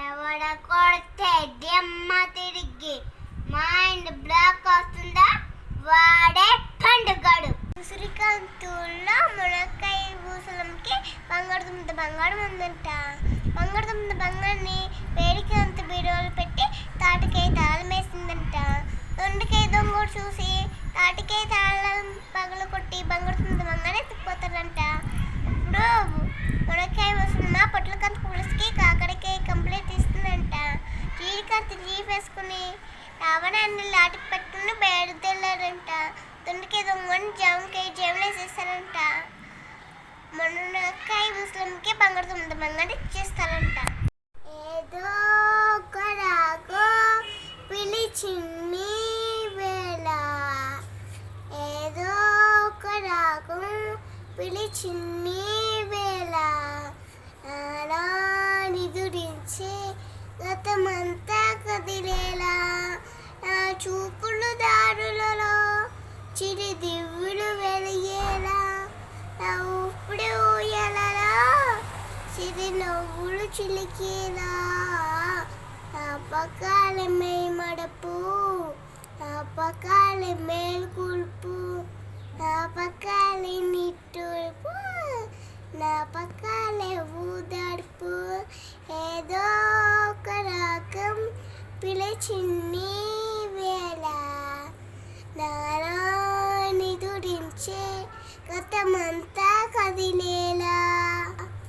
ఎవడ కొడితే దెమ్మ తిరిగి మైండ్ బ్లాక్ వస్తుందా? వాడే పండుగడు. ఉసిరికాంతుల్లో మునక్కాయ పూసలంకి బంగాళదుంప బంగారం ఉందంట బంగాళదుంప బంగారాన్ని వేడికి అంత బీరువాలు పెట్టి తాటికాయ తాళం వేసిందంట. దొండకాయ దొంగ చూసి తాటికాయ తాళం జీపేసుకుని వేసుకుని రావణాన్ని లాటి పెట్టుకుని బయలుదేరారంట. తుండికి దొంగని జామకాయ జాములు వేసేస్తారంట. మునక్కాయ ముస్లింకి బంగాళదుంప బంగారం ఇచ్చేస్తారంట. ఏదో ఒక రాగో పిలిచింది వేళ. ఏదో ఒక రాగం పిలిచింది వేళ. నాలా నిదురించి గతమంతా కదిలేలా నా చూపులు దారులలో చిరి దివ్వులు వెలిగేలా నా ఊపిడి ఊయలలో చిరి నవ్వులు చిలికేలా నా పకాల మడపు నా పకాల మేల్కొల్పు నా పకాల నిట్టూర్పు నా పక్క చిన్ని వేళ నారాని దురించే గతమంతా కదిలేలా.